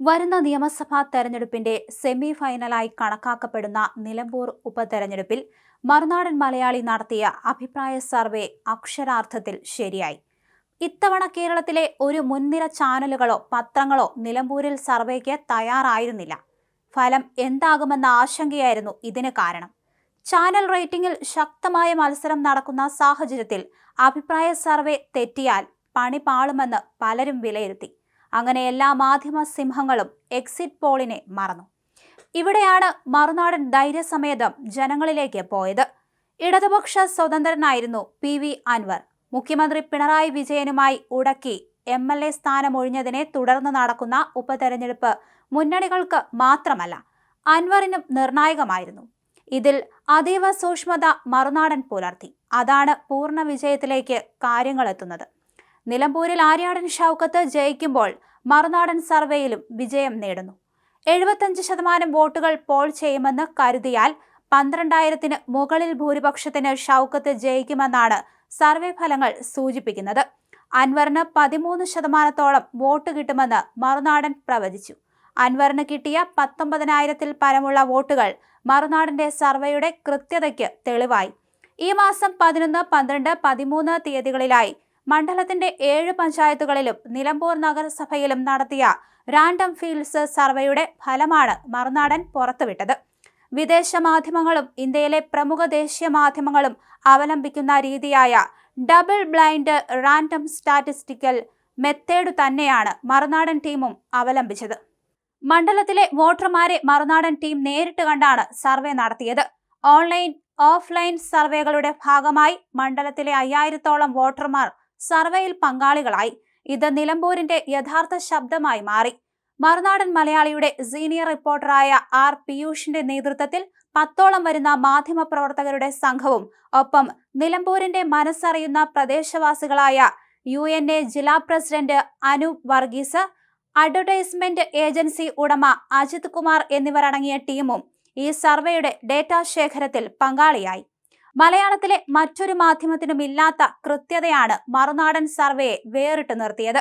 വരുന്ന നിയമസഭാ തെരഞ്ഞെടുപ്പിന്റെ സെമി ഫൈനലായി കണക്കാക്കപ്പെടുന്ന നിലമ്പൂർ ഉപതെരഞ്ഞെടുപ്പിൽ മറുനാടൻ മലയാളി നടത്തിയ അഭിപ്രായ സർവേ അക്ഷരാർത്ഥത്തിൽ ശരിയായി. ഇത്തവണ കേരളത്തിലെ ഒരു മുൻനിര ചാനലുകളോ പത്രങ്ങളോ നിലമ്പൂരിൽ സർവേക്ക് തയ്യാറായിരുന്നില്ല. ഫലം എന്താകുമെന്ന ആശങ്കയായിരുന്നു ഇതിന് കാരണം. ചാനൽ റേറ്റിംഗിൽ ശക്തമായ മത്സരം നടക്കുന്ന സാഹചര്യത്തിൽ അഭിപ്രായ സർവേ തെറ്റിയാൽ പണി പാളുമെന്ന് പലരും വിലയിരുത്തി. അങ്ങനെ എല്ലാ മാധ്യമ സിംഹങ്ങളും എക്സിറ്റ് പോളിനെ മറന്നു. ഇവിടെയാണ് മറുനാടൻ ധൈര്യസമേതം ജനങ്ങളിലേക്ക് പോയത്. ഇടതുപക്ഷ സ്വതന്ത്രനായിരുന്നു പി വി അൻവർ. മുഖ്യമന്ത്രി പിണറായി വിജയനുമായി ഉടക്കി എം എൽ എ സ്ഥാനമൊഴിഞ്ഞതിനെ തുടർന്ന് നടക്കുന്ന ഉപതെരഞ്ഞെടുപ്പ് മുന്നണികൾക്ക് മാത്രമല്ല അൻവറിനും നിർണായകമായിരുന്നു. ഇതിൽ അതീവ സൂക്ഷ്മത മറുനാടൻ പുലർത്തി. അതാണ് പൂർണ വിജയത്തിലേക്ക് കാര്യങ്ങളെത്തുന്നത്. നിലമ്പൂരിൽ ആര്യാടൻ ഷൗക്കത്ത് ജയിക്കുമ്പോൾ മറുനാടൻ സർവേയിലും വിജയം നേടുന്നു. എഴുപത്തഞ്ച് ശതമാനം വോട്ടുകൾ പോൾ ചെയ്യുമെന്ന് കരുതിയാൽ പന്ത്രണ്ടായിരത്തിന് മുകളിൽ ഭൂരിപക്ഷത്തിന് ഷൗക്കത്ത് ജയിക്കുമെന്നാണ് സർവേ ഫലങ്ങൾ സൂചിപ്പിക്കുന്നത്. അൻവറിന് പതിമൂന്ന് ശതമാനത്തോളം വോട്ട് കിട്ടുമെന്ന് മറുനാടൻ പ്രവചിച്ചു. അൻവറിന് കിട്ടിയ പത്തൊമ്പതിനായിരത്തിൽ പരമുള്ള വോട്ടുകൾ മറുനാടിന്റെ സർവേയുടെ കൃത്യതയ്ക്ക് തെളിവായി. ഈ മാസം പതിനൊന്ന് പന്ത്രണ്ട് പതിമൂന്ന് തീയതികളിലായി മണ്ഡലത്തിന്റെ ഏഴ് പഞ്ചായത്തുകളിലും നിലമ്പൂർ നഗരസഭയിലും നടത്തിയ റാൻഡം ഫീൽഡ്സ് സർവേയുടെ ഫലമാണ് മറുനാടൻ പുറത്തുവിട്ടത്. വിദേശ മാധ്യമങ്ങളും ഇന്ത്യയിലെ പ്രമുഖ ദേശീയ മാധ്യമങ്ങളും അവലംബിക്കുന്ന രീതിയായ double blind random statistical method തന്നെയാണ് മറുനാടൻ ടീമും അവലംബിച്ചത്. മണ്ഡലത്തിലെ വോട്ടർമാരെ മറുനാടൻ ടീം നേരിട്ട് കണ്ടാണ് സർവേ നടത്തിയത്. ഓൺലൈൻ ഓഫ്ലൈൻ സർവേകളുടെ ഭാഗമായി മണ്ഡലത്തിലെ അയ്യായിരത്തോളം വോട്ടർമാർ സർവേയിൽ പങ്കാളികളായി. ഇത് നിലമ്പൂരിന്റെ യഥാർത്ഥ ശബ്ദമായി മാറി. മറുനാടൻ മലയാളിയുടെ സീനിയർ റിപ്പോർട്ടറായ ആർ പിയൂഷിന്റെ നേതൃത്വത്തിൽ പത്തോളം വരുന്ന മാധ്യമ പ്രവർത്തകരുടെ സംഘവും ഒപ്പം നിലമ്പൂരിന്റെ മനസ്സറിയുന്ന പ്രദേശവാസികളായ യു എൻ എ ജില്ലാ president Anoop Varghese advertisement agency ഉടമ അജിത് കുമാർ എന്നിവരടങ്ങിയ ടീമും ഈ സർവേയുടെ ഡേറ്റാ ശേഖരത്തിൽ പങ്കാളിയായി. മലയാളത്തിലെ മറ്റൊരു മാധ്യമത്തിനും ഇല്ലാത്ത കൃത്യതയാണ് മറുനാടൻ സർവേയെ വേറിട്ട് നിർത്തിയത്.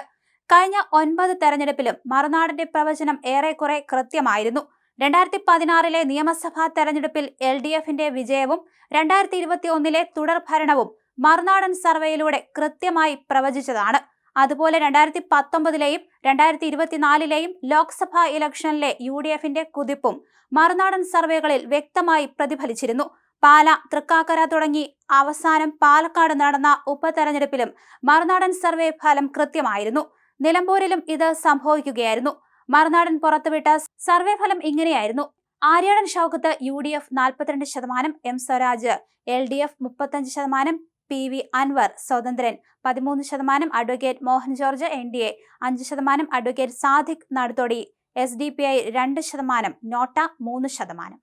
കഴിഞ്ഞ ഒൻപത് തെരഞ്ഞെടുപ്പിലും മറുനാടന്റെ പ്രവചനം ഏറെക്കുറെ കൃത്യമായിരുന്നു. രണ്ടായിരത്തി പതിനാറിലെ നിയമസഭാ തെരഞ്ഞെടുപ്പിൽ എൽ ഡി എഫിന്റെ വിജയവും രണ്ടായിരത്തി ഇരുപത്തി ഒന്നിലെ തുടർ ഭരണവും മറുനാടൻ സർവേയിലൂടെ കൃത്യമായി പ്രവചിച്ചതാണ്. അതുപോലെ രണ്ടായിരത്തി പത്തൊമ്പതിലെയും രണ്ടായിരത്തി ഇരുപത്തിനാലിലെയും ലോക്സഭാ ഇലക്ഷനിലെ യു ഡി എഫിന്റെ കുതിപ്പും മറുനാടൻ സർവേകളിൽ വ്യക്തമായി പ്രതിഫലിച്ചിരുന്നു. പാല തൃക്കാക്കര തുടങ്ങി അവസാനം പാലക്കാട് നടന്ന ഉപതെരഞ്ഞെടുപ്പിലും മറുനാടൻ സർവേ ഫലം കൃത്യമായിരുന്നു. നിലമ്പൂരിലും ഇത് സംഭവിക്കുകയായിരുന്നു. മറുനാടൻ പുറത്തുവിട്ട സർവേ ഫലം ഇങ്ങനെയായിരുന്നു. Aryadan Shoukath U D F നാൽപ്പത്തിരണ്ട് ശതമാനം M Swaraj L D F മുപ്പത്തഞ്ച് ശതമാനം പി വി അൻവർ സ്വതന്ത്രൻ പതിമൂന്ന് ശതമാനം advocate Mohan George N D A അഞ്ച് ശതമാനം advocate Sadiq Naduthodi S D P I രണ്ട് ശതമാനം നോട്ട മൂന്ന് ശതമാനം.